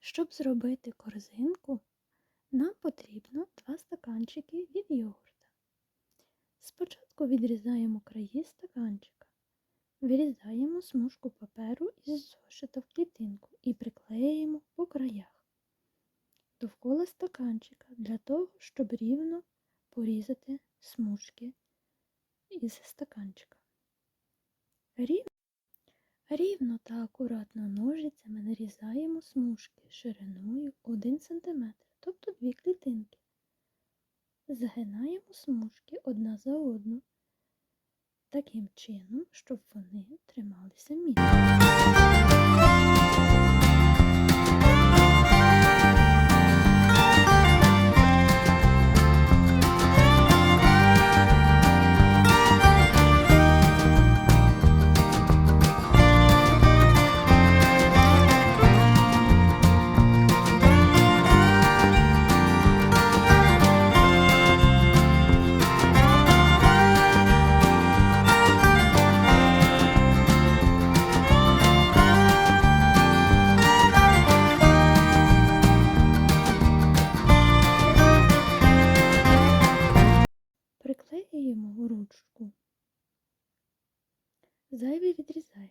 Щоб зробити корзинку, нам потрібно 2 стаканчики від йогурта. Спочатку відрізаємо краї стаканчика, вирізаємо смужку паперу із зошита в клітинку і приклеїмо по краях довкола стаканчика для того, щоб рівно порізати смужки із стаканчика. Рівно, та акуратно ножицями нарізаємо смужки шириною 1 см, тобто дві клітинки. Загинаємо смужки одна за одну, таким чином, щоб вони трималися міцно. Приклеюємо ручку. Зайве відрізаємо.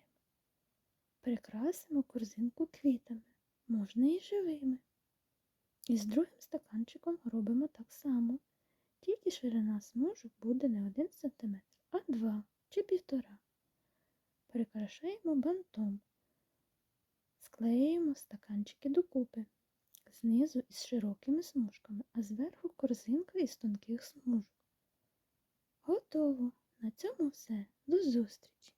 Прикрасимо корзинку квітами, можна і живими. І з другим стаканчиком робимо так само. Тільки ширина смужок буде не 1 см, а 2 чи 1,5. Прикрашаємо бантом. Склеюємо стаканчики докупи. Знизу із широкими смужками, а зверху корзинка із тонких смужок. Готово. На цьому все. До зустрічі!